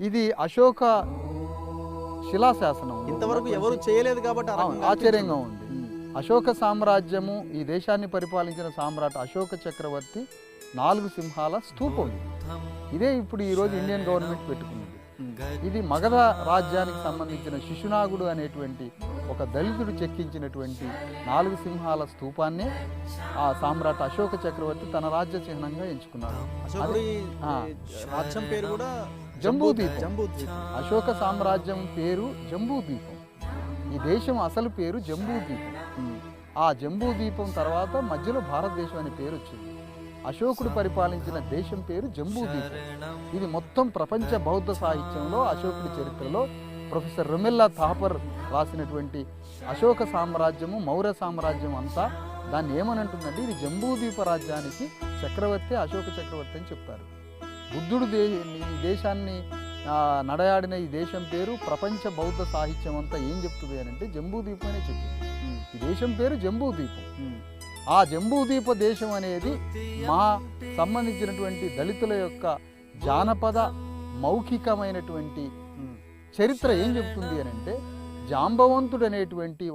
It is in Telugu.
ఇది అశోక శిలాశాసనం ఇంతవరకు ఎవరు చేయలేదు కాబట్టి ఆశ్చర్యంగా ఉంది. అశోక సామ్రాజ్యము ఈ దేశాన్ని పరిపాలించిన సామ్రాట్ అశోక చక్రవర్తి నాలుగు సింహాల స్తూపం ఇది. ఇప్పుడు ఈరోజు ఇండియన్ గవర్నమెంట్ పెట్టుకున్నది ఇది మగధ రాజ్యానికి సంబంధించిన శిశునాగుడు అనేటువంటి ఒక దళితుడు చెక్కించినటువంటి నాలుగు సింహాల స్తూపాన్ని ఆ సామ్రాట్ అశోక చక్రవర్తి తన రాజ్య చిహ్నంగా ఎంచుకున్నాడు జంబూద్వీపం. జంబూద్వీపం. అశోక సామ్రాజ్యం పేరు జంబూద్వీపం. ఈ దేశం అసలు పేరు జంబూద్వీపం. ఆ జంబూద్వీపం తర్వాత మధ్యలో భారతదేశం అనే పేరు వచ్చింది. అశోకుడు పరిపాలించిన దేశం పేరు జంబూద్వీపం. ఇది మొత్తం ప్రపంచ బౌద్ధ సాహిత్యంలో అశోకుడి చరిత్రలో ప్రొఫెసర్ రొమెల్లా థాపర్ రాసినటువంటి అశోక సామ్రాజ్యము మౌర్య సామ్రాజ్యం అంతా దాన్ని ఏమనంటుందంటే ఇది జంబూద్వీప రాజ్యానికి చక్రవర్తి అశోక చక్రవర్తి అని చెప్తారు. బుద్ధుడు దే ఈ దేశాన్ని నడయాడిన ఈ దేశం పేరు ప్రపంచ బౌద్ధ సాహిత్యం అంతా ఏం చెప్తుంది అని అంటే జంబూద్వీపం అనే చెప్పింది. ఈ దేశం పేరు జంబూద్వీపం ఆ జంబూద్వీప దేశం అనేది మా సంబంధించినటువంటి దళితుల యొక్క జానపద మౌఖికమైనటువంటి చరిత్ర ఏం చెప్తుంది అని అంటే జాంబవంతుడు అనేటువంటి